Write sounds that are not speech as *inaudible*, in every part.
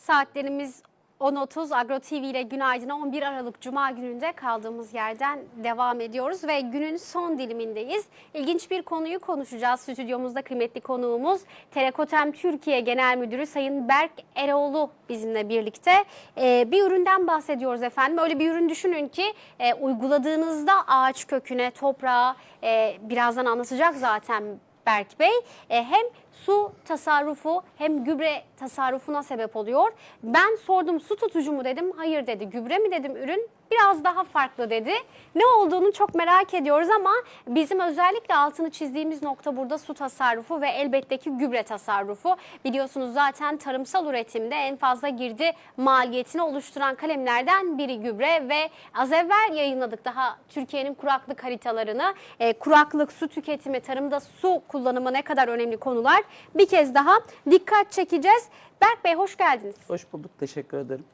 Saatlerimiz 10.30 Agro TV ile günaydın 11 Aralık Cuma gününde kaldığımız yerden devam ediyoruz ve günün son dilimindeyiz. İlginç bir konuyu konuşacağız. Stüdyomuzda kıymetli konuğumuz Terakotem Türkiye Genel Müdürü Sayın Berk Eroğlu bizimle birlikte. Ee, bir üründen bahsediyoruz efendim. Öyle bir ürün düşünün ki e, uyguladığınızda ağaç köküne, toprağa e, birazdan anlatacak zaten Berk Bey e, hem su tasarrufu hem gübre tasarrufuna sebep oluyor. Ben sordum su tutucu mu dedim. Hayır dedi. Gübre mi dedim ürün biraz daha farklı dedi. Ne olduğunu çok merak ediyoruz ama bizim özellikle altını çizdiğimiz nokta burada su tasarrufu ve elbette ki gübre tasarrufu. Biliyorsunuz zaten tarımsal üretimde en fazla girdi maliyetini oluşturan kalemlerden biri gübre ve az evvel yayınladık daha Türkiye'nin kuraklık haritalarını. E, kuraklık, su tüketimi, tarımda su kullanımı ne kadar önemli konular. Bir kez daha dikkat çekeceğiz. Berk Bey hoş geldiniz. Hoş bulduk. Teşekkür ederim.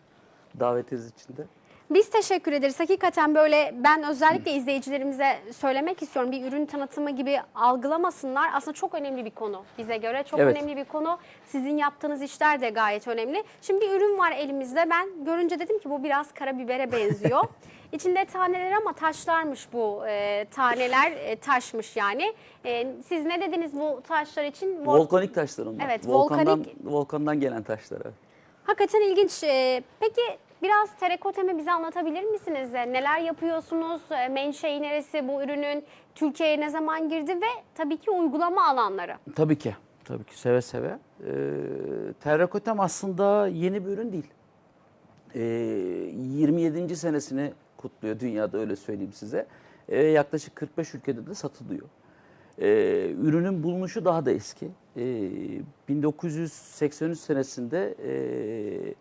Davetiniz için de. Biz teşekkür ederiz. Hakikaten böyle ben özellikle izleyicilerimize söylemek istiyorum. Bir ürün tanıtımı gibi algılamasınlar. Aslında çok önemli bir konu bize göre. Çok Evet. önemli bir konu. Sizin yaptığınız işler de gayet önemli. Şimdi bir ürün var elimizde. Ben görünce dedim ki bu biraz karabibere benziyor. *laughs* İçinde taneler ama taşlarmış bu e, taneler e, taşmış yani. E, siz ne dediniz bu taşlar için? Vol- Volkanik taşlar onlar. Evet, volkandan, volkanik- Volkandan gelen taşlar. evet. Hakikaten ilginç. Ee, Peki biraz terakotemi bize anlatabilir misiniz? Ee, Neler yapıyorsunuz? Ee, Menşei neresi bu ürünün? Türkiye'ye ne zaman girdi ve tabii ki uygulama alanları. Tabii ki. Tabii ki seve seve. Ee, terrakotam aslında yeni bir ürün değil. Ee, 27. senesini kutluyor dünyada öyle söyleyeyim size. Ee, yaklaşık 45 ülkede de satılıyor. Ee, ürünün bulunuşu daha da eski. Ee, 1983 senesinde e,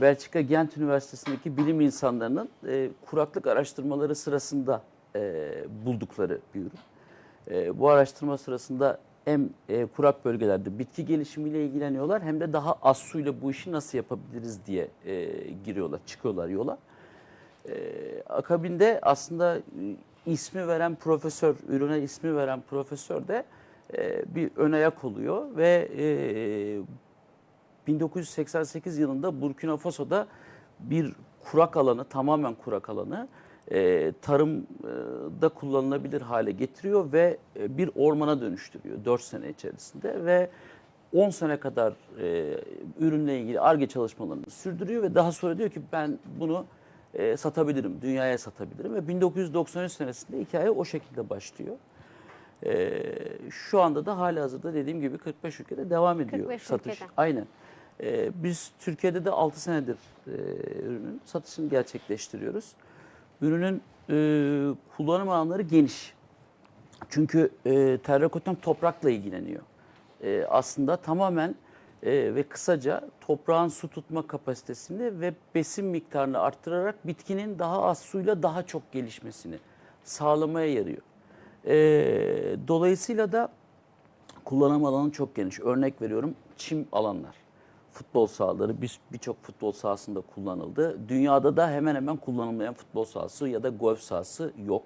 Belçika Gent Üniversitesi'ndeki bilim insanlarının e, kuraklık araştırmaları sırasında e, buldukları bir ürün. E, bu araştırma sırasında hem e, kurak bölgelerde bitki gelişimiyle ilgileniyorlar hem de daha az suyla bu işi nasıl yapabiliriz diye e, giriyorlar, çıkıyorlar yola. E, akabinde aslında e, ismi veren profesör, ürüne ismi veren profesör de e, bir ön ayak oluyor ve e, 1988 yılında Burkina Faso'da bir kurak alanı, tamamen kurak alanı e, tarımda kullanılabilir hale getiriyor ve e, bir ormana dönüştürüyor 4 sene içerisinde ve 10 sene kadar e, ürünle ilgili ARGE çalışmalarını sürdürüyor ve daha sonra diyor ki ben bunu e, satabilirim, dünyaya satabilirim ve 1993 senesinde hikaye o şekilde başlıyor. E, şu anda da hali hazırda dediğim gibi 45 ülkede devam ediyor 45 satış. ülkede. Aynen. E, biz Türkiye'de de 6 senedir e, ürünün satışını gerçekleştiriyoruz. Ürünün e, kullanım alanları geniş. Çünkü e, terrakotam toprakla ilgileniyor. E, aslında tamamen e, ve kısaca toprağın su tutma kapasitesini ve besin miktarını arttırarak bitkinin daha az suyla daha çok gelişmesini sağlamaya yarıyor. E, dolayısıyla da kullanım alanı çok geniş. Örnek veriyorum çim alanlar. Futbol sahaları bir- birçok futbol sahasında kullanıldı. Dünyada da hemen hemen kullanılmayan futbol sahası ya da golf sahası yok.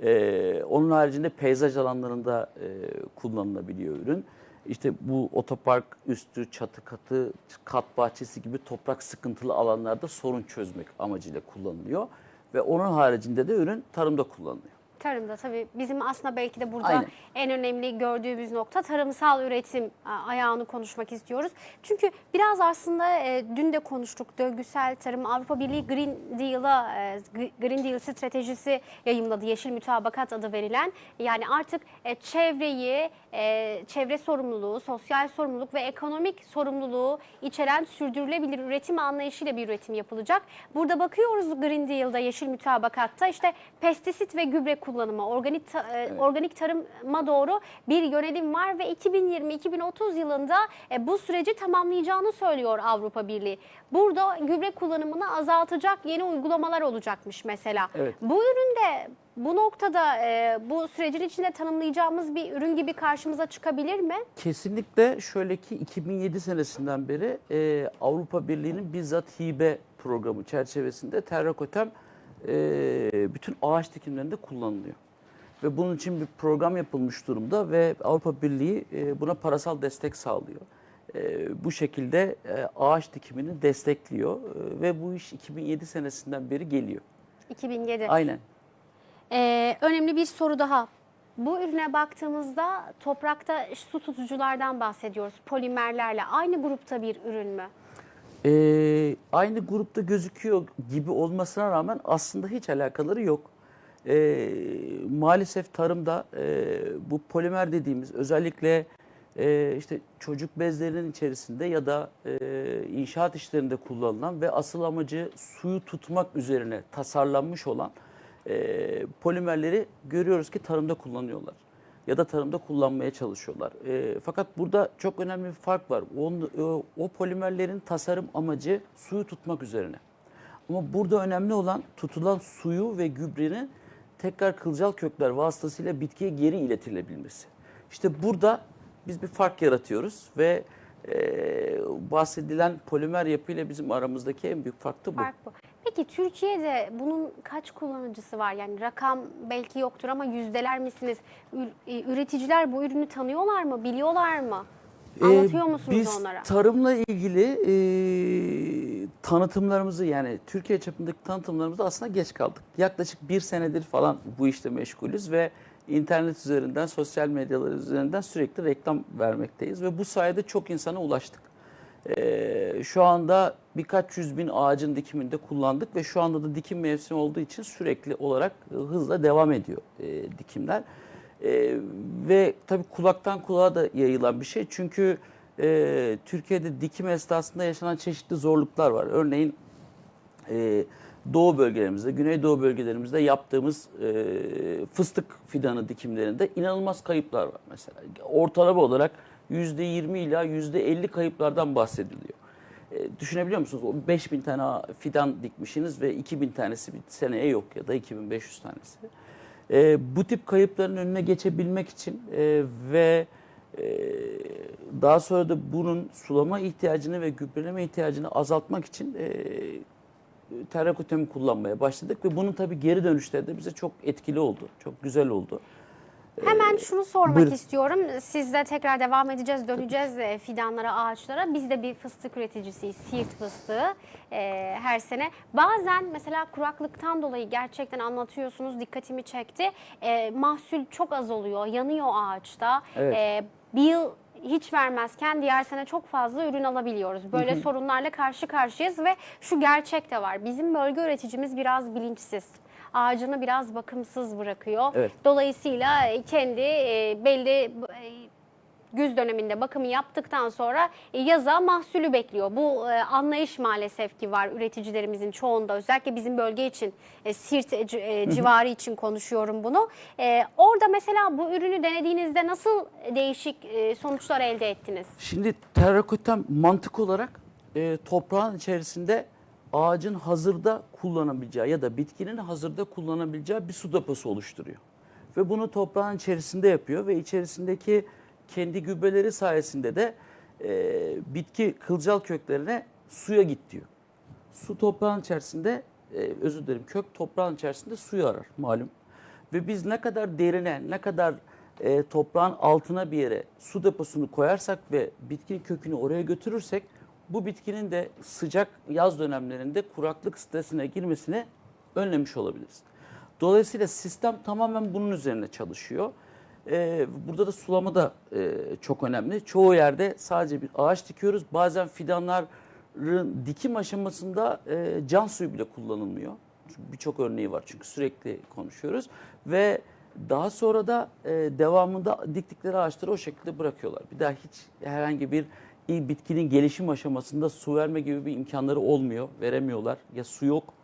Ee, onun haricinde peyzaj alanlarında e, kullanılabiliyor ürün. İşte bu otopark üstü, çatı katı, kat bahçesi gibi toprak sıkıntılı alanlarda sorun çözmek amacıyla kullanılıyor. Ve onun haricinde de ürün tarımda kullanılıyor. Tarımda tabii bizim aslında belki de burada Aynen. en önemli gördüğümüz nokta tarımsal üretim ayağını konuşmak istiyoruz. Çünkü biraz aslında e, dün de konuştuk döngüsel tarım Avrupa Birliği Green Deal'a e, Green Deal stratejisi yayımladı. Yeşil mütabakat adı verilen. Yani artık e, çevreyi, e, çevre sorumluluğu, sosyal sorumluluk ve ekonomik sorumluluğu içeren sürdürülebilir üretim anlayışıyla bir üretim yapılacak. Burada bakıyoruz Green Deal'da yeşil mütabakatta işte pestisit ve gübre kullanımı, organik ta- e, organik tarıma doğru bir yönelim var ve 2020-2030 yılında e, bu süreci tamamlayacağını söylüyor Avrupa Birliği. Burada gübre kullanımını azaltacak yeni uygulamalar olacakmış mesela. Evet. Bu üründe bu noktada e, bu sürecin içinde tanımlayacağımız bir ürün gibi karşımıza çıkabilir mi? Kesinlikle şöyle ki 2007 senesinden beri e, Avrupa Birliği'nin bizzat hibe programı çerçevesinde terrakotem e, bütün ağaç dikimlerinde kullanılıyor. Ve bunun için bir program yapılmış durumda ve Avrupa Birliği e, buna parasal destek sağlıyor. e, bu şekilde e, ağaç dikimini destekliyor E, ve bu iş 2007 senesinden beri geliyor. 2007. Aynen. Ee, önemli bir soru daha. Bu ürüne baktığımızda toprakta su tutuculardan bahsediyoruz. Polimerlerle. Aynı grupta bir ürün mü? Ee, aynı grupta gözüküyor gibi olmasına rağmen aslında hiç alakaları yok. Ee, maalesef tarımda e, bu polimer dediğimiz özellikle e, işte çocuk bezlerinin içerisinde ya da e, inşaat işlerinde kullanılan ve asıl amacı suyu tutmak üzerine tasarlanmış olan e, polimerleri görüyoruz ki tarımda kullanıyorlar ya da tarımda kullanmaya çalışıyorlar. E, fakat burada çok önemli bir fark var. Onun, o, o polimerlerin tasarım amacı suyu tutmak üzerine. Ama burada önemli olan tutulan suyu ve gübrenin tekrar kılcal kökler vasıtasıyla bitkiye geri iletilebilmesi. İşte burada biz bir fark yaratıyoruz ve e, bahsedilen polimer yapıyla bizim aramızdaki en büyük fark da bu. Fark bu. Peki Türkiye'de bunun kaç kullanıcısı var? Yani rakam belki yoktur ama yüzdeler misiniz? E, Üreticiler bu ürünü tanıyorlar mı? Biliyorlar mı? Ee, Anlatıyor musunuz Biz onlara? tarımla ilgili e, tanıtımlarımızı yani Türkiye çapındaki tanıtımlarımızı aslında geç kaldık. Yaklaşık bir senedir falan bu işte meşgulüz ve internet üzerinden, sosyal medyalar üzerinden sürekli reklam vermekteyiz ve bu sayede çok insana ulaştık. Ee, şu anda birkaç yüz bin ağacın dikiminde kullandık ve şu anda da dikim mevsimi olduğu için sürekli olarak e, hızla devam ediyor e, dikimler. E, ve tabii kulaktan kulağa da yayılan bir şey çünkü e, Türkiye'de dikim esnasında yaşanan çeşitli zorluklar var. Örneğin e, doğu bölgelerimizde, güneydoğu bölgelerimizde yaptığımız e, fıstık fidanı dikimlerinde inanılmaz kayıplar var mesela. Ortalama olarak %20 ila %50 kayıplardan bahsediliyor. E, düşünebiliyor musunuz? O 5000 tane fidan dikmişsiniz ve 2000 tanesi bir seneye yok ya da 2500 tanesi. E, bu tip kayıpların önüne geçebilmek için e, ve e, daha sonra da bunun sulama ihtiyacını ve gübreleme ihtiyacını azaltmak için e, terrakotemi kullanmaya başladık ve bunun tabii geri dönüşleri de bize çok etkili oldu. Çok güzel oldu. Hemen şunu sormak buyurun. istiyorum. Sizle tekrar devam edeceğiz, döneceğiz e, fidanlara, ağaçlara. Biz de bir fıstık üreticisiyiz, siirt fıstığı e, her sene. Bazen mesela kuraklıktan dolayı gerçekten anlatıyorsunuz, dikkatimi çekti. E, mahsul çok az oluyor, yanıyor ağaçta. Evet. E, bir yıl hiç vermezken diğer sene çok fazla ürün alabiliyoruz. Böyle sorunlarla karşı karşıyayız ve şu gerçek de var. Bizim bölge üreticimiz biraz bilinçsiz. Ağacını biraz bakımsız bırakıyor. Evet. Dolayısıyla kendi e, belli e, güz döneminde bakımı yaptıktan sonra e, yaza mahsulü bekliyor. Bu e, anlayış maalesef ki var üreticilerimizin çoğunda. Özellikle bizim bölge için, e, Sirt e, e, civarı için konuşuyorum bunu. E, Orada mesela bu ürünü denediğinizde nasıl değişik e, sonuçlar elde ettiniz? Şimdi terrakotam mantık olarak e, toprağın içerisinde ağacın hazırda kullanabileceği ya da bitkinin hazırda kullanabileceği bir su deposu oluşturuyor. Ve bunu toprağın içerisinde yapıyor ve içerisindeki kendi gübreleri sayesinde de e, bitki kılcal köklerine suya git diyor. Su toprağın içerisinde, e, özür dilerim kök toprağın içerisinde suyu arar malum. Ve biz ne kadar derine, ne kadar e, toprağın altına bir yere su deposunu koyarsak ve bitkinin kökünü oraya götürürsek bu bitkinin de sıcak yaz dönemlerinde kuraklık stresine girmesini önlemiş olabiliriz. Dolayısıyla sistem tamamen bunun üzerine çalışıyor. Ee, burada da sulama da e, çok önemli. Çoğu yerde sadece bir ağaç dikiyoruz. Bazen fidanların dikim aşamasında e, can suyu bile kullanılmıyor. Birçok örneği var çünkü sürekli konuşuyoruz. Ve daha sonra da e, devamında diktikleri ağaçları o şekilde bırakıyorlar. Bir daha hiç herhangi bir bitkinin gelişim aşamasında su verme gibi bir imkanları olmuyor. Veremiyorlar. Ya su yok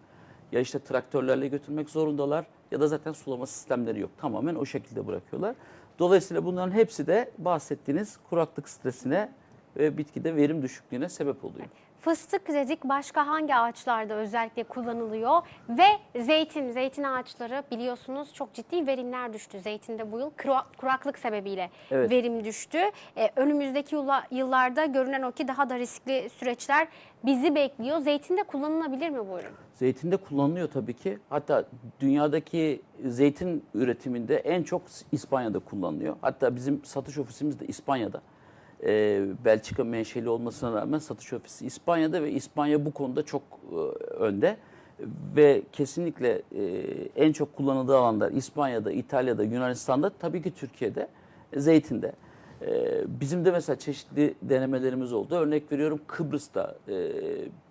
ya işte traktörlerle götürmek zorundalar ya da zaten sulama sistemleri yok. Tamamen o şekilde bırakıyorlar. Dolayısıyla bunların hepsi de bahsettiğiniz kuraklık stresine ve bitkide verim düşüklüğüne sebep oluyor. Fıstık dedik başka hangi ağaçlarda özellikle kullanılıyor ve zeytin, zeytin ağaçları biliyorsunuz çok ciddi verimler düştü. Zeytinde bu yıl kura- kuraklık sebebiyle Evet. verim düştü. Ee, önümüzdeki yılla- yıllarda görünen o ki daha da riskli süreçler bizi bekliyor. Zeytinde kullanılabilir mi bu ürün? Zeytinde kullanılıyor tabii ki. Hatta dünyadaki zeytin üretiminde en çok İspanya'da kullanılıyor. Hatta bizim satış ofisimiz de İspanya'da. E, Belçika menşeli olmasına rağmen satış ofisi İspanya'da ve İspanya bu konuda çok e, önde. Ve kesinlikle e, en çok kullanıldığı alanlar İspanya'da, İtalya'da, Yunanistan'da tabii ki Türkiye'de, zeytinde. E, bizim de mesela çeşitli denemelerimiz oldu. Örnek veriyorum Kıbrıs'ta e,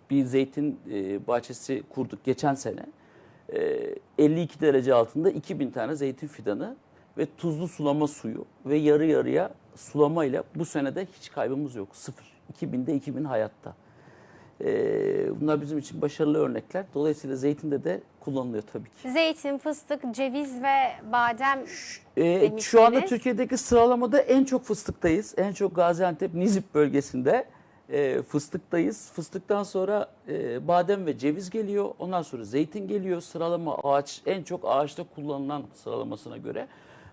bir zeytin e, bahçesi kurduk geçen sene. E, 52 derece altında 2000 tane zeytin fidanı ve tuzlu sulama suyu ve yarı yarıya sulamayla bu senede hiç kaybımız yok. Sıfır. 2000'de 2000 hayatta. E, bunlar bizim için başarılı örnekler. Dolayısıyla zeytinde de kullanılıyor tabii ki. Zeytin, fıstık, ceviz ve badem Ee, şu anda. Türkiye'deki sıralamada en çok fıstıktayız. En çok Gaziantep, Nizip bölgesinde e, fıstıktayız. Fıstıktan sonra e, badem ve ceviz geliyor. Ondan sonra zeytin geliyor. Sıralama ağaç en çok ağaçta kullanılan sıralamasına göre.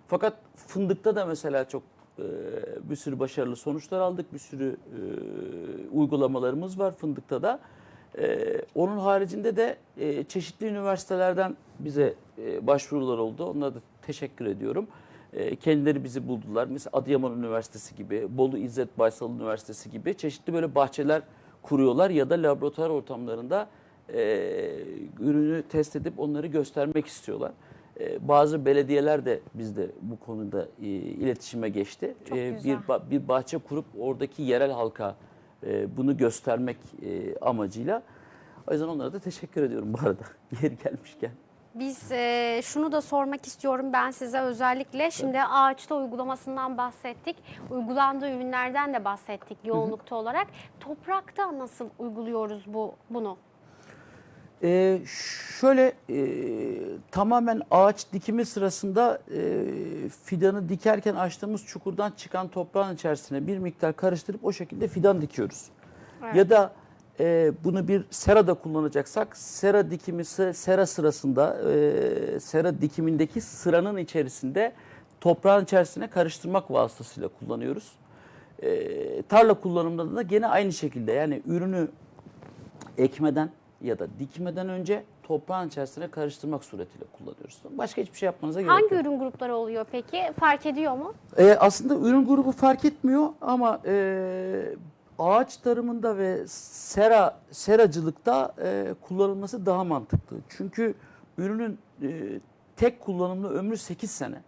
Fakat fındıkta da mesela çok e, bir sürü başarılı sonuçlar aldık. Bir sürü e, uygulamalarımız var fındıkta da. Ee, onun haricinde de e, çeşitli üniversitelerden bize e, başvurular oldu. Onlara da teşekkür ediyorum. E, kendileri bizi buldular. Mesela Adıyaman Üniversitesi gibi, Bolu İzzet Baysal Üniversitesi gibi çeşitli böyle bahçeler kuruyorlar ya da laboratuvar ortamlarında ürünü test edip onları göstermek istiyorlar. E, bazı belediyeler de bizde bu konuda e, iletişime geçti. Çok E, güzel. bir bir bahçe kurup oradaki yerel halka e, bunu göstermek e, amacıyla. O yüzden onlara da teşekkür ediyorum bu arada *laughs* yeri gelmişken. Biz e, şunu da sormak istiyorum ben size özellikle. Şimdi ağaçta uygulamasından bahsettik. Uygulandığı ürünlerden de bahsettik yoğunlukta olarak. Toprakta nasıl uyguluyoruz bu bunu? E, şöyle e, tamamen ağaç dikimi sırasında e, fidanı dikerken açtığımız çukurdan çıkan toprağın içerisine bir miktar karıştırıp o şekilde fidan dikiyoruz. Evet. Ya da e, bunu bir serada kullanacaksak sera dikimi sera sırasında e, sera dikimindeki sıranın içerisinde toprağın içerisine karıştırmak vasıtasıyla kullanıyoruz. E, tarla kullanımında da gene aynı şekilde yani ürünü ekmeden ya da dikmeden önce toprağın içerisine karıştırmak suretiyle kullanıyoruz. Başka hiçbir şey yapmanıza gerek Hangi yok. ürün grupları oluyor peki? Fark ediyor mu? E, aslında ürün grubu fark etmiyor ama e, ağaç tarımında ve sera seracılıkta e, kullanılması daha mantıklı. Çünkü ürünün e, tek kullanımlı ömrü 8 sene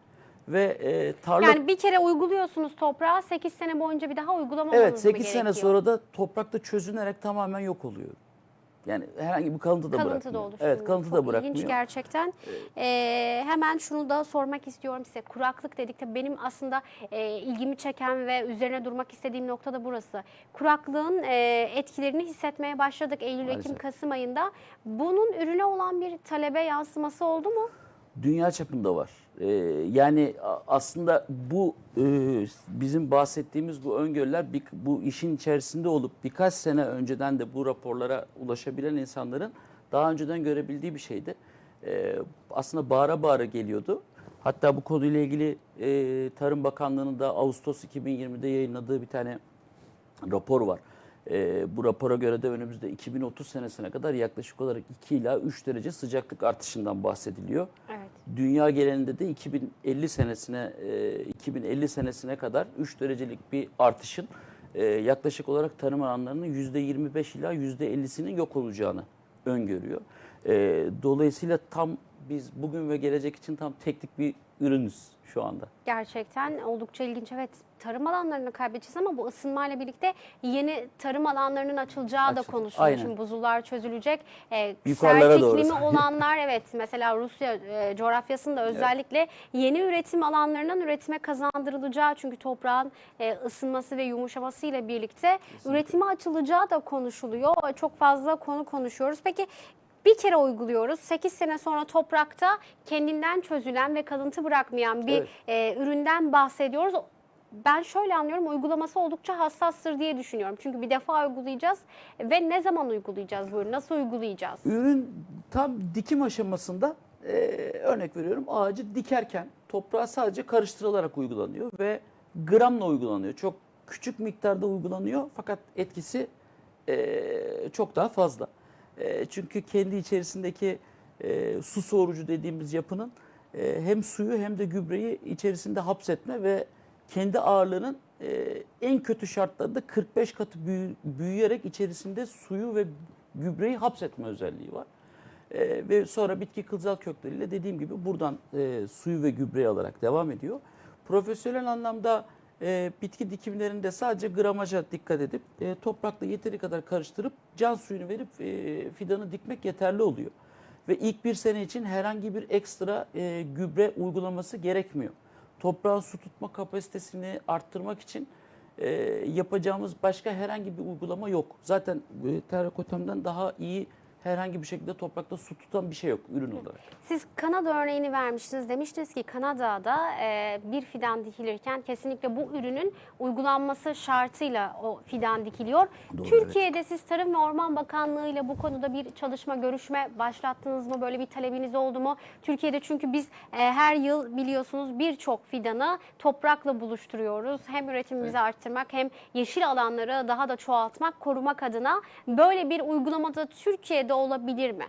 ve e, tarla Yani bir kere uyguluyorsunuz toprağa 8 sene boyunca bir daha uygulamamanız evet mı 8 sene gerekiyor? sonra da toprakta çözünerek tamamen yok oluyor. Yani herhangi bir kalıntı da Kalıntı bırakmıyor. da. Evet kalıntı Çok da bırakmıyor. ilginç gerçekten. Ee, hemen şunu da sormak istiyorum size. Kuraklık dedik de benim aslında e, ilgimi çeken ve üzerine durmak istediğim nokta da burası. Kuraklığın e, etkilerini hissetmeye başladık Eylül, Ekim, Maalesef. Kasım ayında. Bunun ürüne olan bir talebe yansıması oldu mu? Dünya çapında var. Ee, yani aslında bu e, bizim bahsettiğimiz bu öngörüler bir- bu işin içerisinde olup birkaç sene önceden de bu raporlara ulaşabilen insanların daha önceden görebildiği bir şeydi. Ee, aslında bağıra bağıra geliyordu. Hatta bu konuyla ilgili e, Tarım Bakanlığı'nın da Ağustos 2020'de yayınladığı bir tane rapor var. Ee, bu rapora göre de önümüzde 2030 senesine kadar yaklaşık olarak 2 ila 3 derece sıcaklık artışından bahsediliyor. Evet. Dünya genelinde de 2050 senesine e, 2050 senesine kadar 3 derecelik bir artışın e, yaklaşık olarak tarım alanlarının %25 ila %50'sinin yok olacağını öngörüyor. E, dolayısıyla tam biz bugün ve gelecek için tam teknik bir ürünüz şu anda. Gerçekten oldukça ilginç. Evet tarım alanlarını kaybedeceğiz ama bu ısınmayla birlikte yeni tarım alanlarının açılacağı da Açıl- konuşuluyor. aynen. Şimdi buzullar çözülecek. Ee, Yukarılara sert doğru. iklimi *laughs* olanlar evet mesela Rusya e, coğrafyasında özellikle yeni üretim alanlarından üretime kazandırılacağı çünkü toprağın e, ısınması ve yumuşaması ile birlikte üretime açılacağı da konuşuluyor. Çok fazla konu konuşuyoruz. Peki bir kere uyguluyoruz. 8 sene sonra toprakta kendinden çözülen ve kalıntı bırakmayan bir Evet. e, üründen bahsediyoruz. Ben şöyle anlıyorum uygulaması oldukça hassastır diye düşünüyorum. Çünkü bir defa uygulayacağız ve ne zaman uygulayacağız bu ürünü? Nasıl uygulayacağız? Ürün tam dikim aşamasında e, örnek veriyorum ağacı dikerken toprağa sadece karıştırılarak uygulanıyor ve gramla uygulanıyor. Çok küçük miktarda uygulanıyor fakat etkisi e, çok daha fazla. E, çünkü kendi içerisindeki e, su sorucu dediğimiz yapının e, hem suyu hem de gübreyi içerisinde hapsetme ve kendi ağırlığının en kötü şartlarda 45 katı büyü- büyüyerek içerisinde suyu ve gübreyi hapsetme özelliği var. Ve sonra bitki kılcal kökleriyle dediğim gibi buradan suyu ve gübreyi alarak devam ediyor. Profesyonel anlamda e, bitki dikimlerinde sadece gramaja dikkat edip e, toprakla yeteri kadar karıştırıp can suyunu verip e, fidanı dikmek yeterli oluyor. Ve ilk bir sene için herhangi bir ekstra e, gübre uygulaması gerekmiyor. Toprağın su tutma kapasitesini arttırmak için e, yapacağımız başka herhangi bir uygulama yok. Zaten e, terrakotamdan daha iyi herhangi bir şekilde toprakta su tutan bir şey yok ürün olarak. Siz Kanada örneğini vermiştiniz. Demiştiniz ki Kanada'da e, bir fidan dikilirken kesinlikle bu ürünün uygulanması şartıyla o fidan dikiliyor. Doğru, Türkiye'de siz Tarım ve Orman Bakanlığı ile bu konuda bir çalışma, görüşme başlattınız mı? Böyle bir talebiniz oldu mu? Türkiye'de çünkü biz e, her yıl biliyorsunuz birçok fidanı toprakla buluşturuyoruz. Hem üretimimizi arttırmak hem yeşil alanları daha da çoğaltmak, korumak adına böyle bir uygulamada Türkiye'de olabilir mi?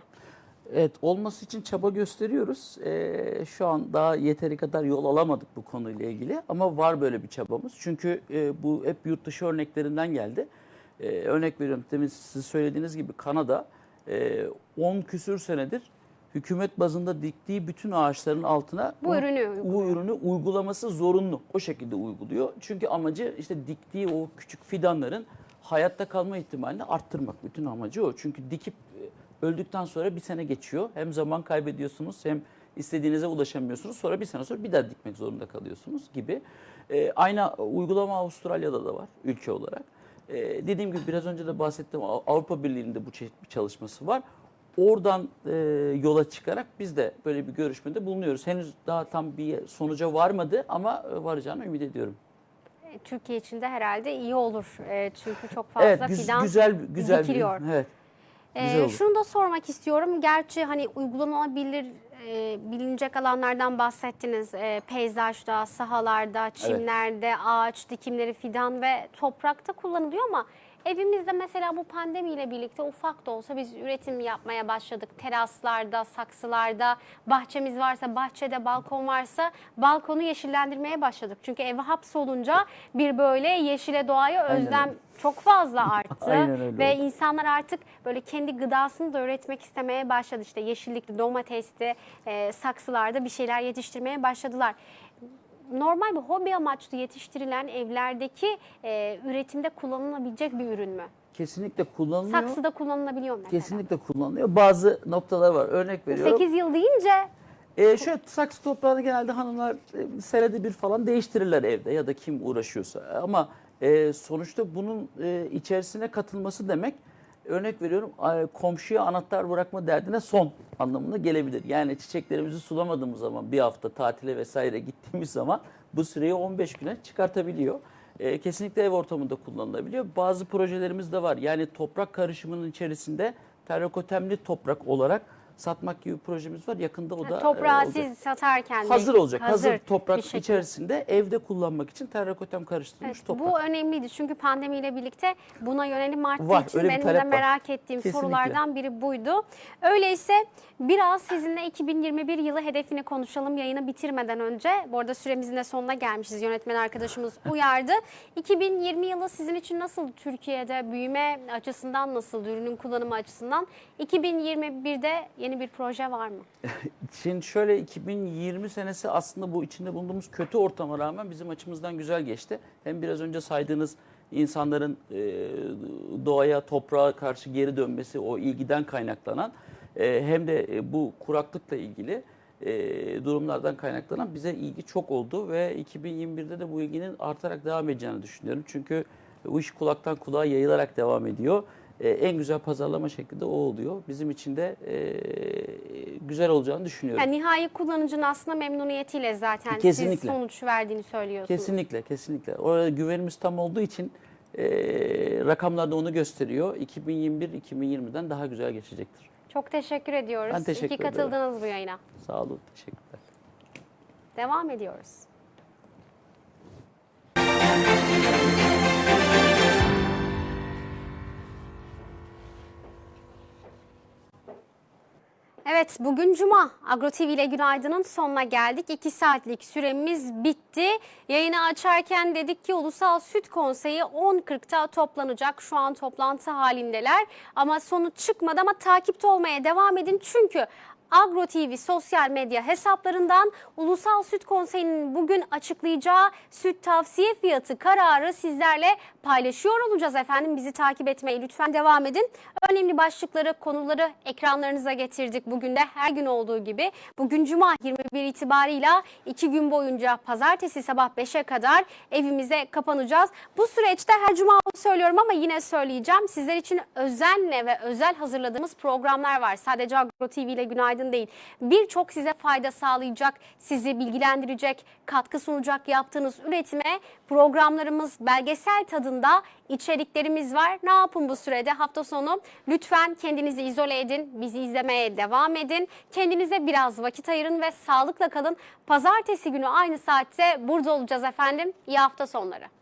Evet olması için çaba gösteriyoruz. Ee, şu an daha yeteri kadar yol alamadık bu konuyla ilgili ama var böyle bir çabamız. Çünkü e, bu hep yurt dışı örneklerinden geldi. Ee, örnek veriyorum demin siz söylediğiniz gibi Kanada e, 10 küsür senedir hükümet bazında diktiği bütün ağaçların altına Bu ürünü bu ürünü uygulaması zorunlu. O şekilde uyguluyor. Çünkü amacı işte diktiği o küçük fidanların hayatta kalma ihtimalini arttırmak. Bütün amacı o. Çünkü dikip e, öldükten sonra bir sene geçiyor. Hem zaman kaybediyorsunuz hem istediğinize ulaşamıyorsunuz. Sonra bir sene sonra bir daha dikmek zorunda kalıyorsunuz gibi. E, aynı uygulama Avustralya'da da var ülke olarak. E, dediğim gibi biraz önce de bahsettim Av- Avrupa Birliği'nde bu çeşit bir çalışması var. Oradan e, yola çıkarak biz de böyle bir görüşmede bulunuyoruz. Henüz daha tam bir sonuca varmadı ama e, varacağını ümit ediyorum. Türkiye için de herhalde iyi olur. E, çünkü çok fazla evet, güz- fidan güzel güzel dikiliyor. bir evet. Ee, Güzel olur. şunu da sormak istiyorum. Gerçi hani uygulanabilir e, bilinecek alanlardan bahsettiniz. E, peyzajda, sahalarda, çimlerde, ağaç dikimleri, fidan ve toprakta kullanılıyor ama evimizde mesela bu pandemiyle birlikte ufak da olsa biz üretim yapmaya başladık. Teraslarda, saksılarda, bahçemiz varsa bahçede, balkon varsa balkonu yeşillendirmeye başladık. Çünkü eve hapsolunca bir böyle yeşile doğaya özlem çok fazla arttı *laughs* ve oldu. insanlar artık böyle kendi gıdasını da üretmek istemeye başladı. İşte yeşillikli, domatesli, e, saksılarda bir şeyler yetiştirmeye başladılar. Normal bir hobi amaçlı yetiştirilen evlerdeki e, üretimde kullanılabilecek bir ürün mü? Kesinlikle kullanılıyor. Saksıda kullanılabiliyor mu mesela? Kesinlikle kullanılıyor. Bazı noktalar var. Örnek veriyorum. 8 yıl deyince E, şöyle saksı toprağını genelde hanımlar e, senede bir falan değiştirirler evde ya da kim uğraşıyorsa. Ama e, sonuçta bunun e, içerisine katılması demek örnek veriyorum komşuya anahtar bırakma derdine son anlamına gelebilir. Yani çiçeklerimizi sulamadığımız zaman bir hafta tatile vesaire gittiğimiz zaman bu süreyi 15 güne çıkartabiliyor. E, kesinlikle ev ortamında kullanılabiliyor. Bazı projelerimiz de var. Yani toprak karışımının içerisinde terrakotemli toprak olarak satmak gibi bir projemiz var. Yakında o da e, toprağı olacak. siz satarken Hazır olacak. Hazır, bir toprak içerisinde evde kullanmak için terrakotem karıştırılmış Evet, toprak. bu önemliydi çünkü pandemiyle birlikte buna yönelim arttığı Var, için benim de talep var. merak ettiğim Kesinlikle. sorulardan biri buydu. Öyleyse biraz sizinle 2021 yılı hedefini konuşalım yayını bitirmeden önce. Bu arada süremizin de sonuna gelmişiz. Yönetmen arkadaşımız *laughs* uyardı. 2020 yılı sizin için nasıl Türkiye'de büyüme açısından nasıl, ürünün kullanımı açısından? 2021'de yeni bir proje var mı? *laughs* Şimdi şöyle 2020 senesi aslında bu içinde bulunduğumuz kötü ortama rağmen bizim açımızdan güzel geçti. Hem biraz önce saydığınız insanların e, doğaya, toprağa karşı geri dönmesi, o ilgiden kaynaklanan e, hem de e, bu kuraklıkla ilgili durumlardan kaynaklanan bize ilgi çok oldu ve 2021'de de bu ilginin artarak devam edeceğini düşünüyorum. Çünkü bu iş kulaktan kulağa yayılarak devam ediyor. E, en güzel pazarlama şekli de o oluyor. Bizim için de e, güzel olacağını düşünüyorum. Yani nihai kullanıcının aslında memnuniyetiyle zaten siz Kesinlikle. sonuç verdiğini söylüyorsunuz. Kesinlikle, kesinlikle. Orada güvenimiz tam olduğu için e, rakamlar da onu gösteriyor. 2021-2020'den daha güzel geçecektir. Çok teşekkür ediyoruz. Ben teşekkür İyi ki katıldınız bu yayına. Sağ olun, teşekkürler. Devam ediyoruz. Evet bugün Cuma. Agro TV ile Günaydın'ın sonuna geldik. 2 saatlik süremiz bitti. Yayını açarken dedik ki Ulusal Süt Konseyi 10.40'ta toplanacak. Şu an toplantı halindeler. Ama sonuç çıkmadı ama takipte olmaya devam edin. Çünkü Agro TV sosyal medya hesaplarından Ulusal Süt Konseyi'nin bugün açıklayacağı süt tavsiye fiyatı kararı sizlerle paylaşıyor olacağız efendim. Bizi takip etmeyi lütfen devam edin. Önemli başlıkları, konuları ekranlarınıza getirdik. Bugün de her gün olduğu gibi bugün Cuma 21 itibarıyla 2 gün boyunca pazartesi sabah 5'e kadar evimize kapanacağız. Bu süreçte her Cuma söylüyorum ama yine söyleyeceğim. Sizler için özenle ve özel hazırladığımız programlar var. Sadece Agro TV ile Günaydın değil. Birçok size fayda sağlayacak, sizi bilgilendirecek, katkı sunacak yaptığınız üretime programlarımız belgesel tadında içeriklerimiz var. Ne yapın bu sürede hafta sonu? Lütfen kendinizi izole edin, bizi izlemeye devam edin. Kendinize biraz vakit ayırın ve sağlıkla kalın. Pazartesi günü aynı saatte burada olacağız efendim. İyi hafta sonları.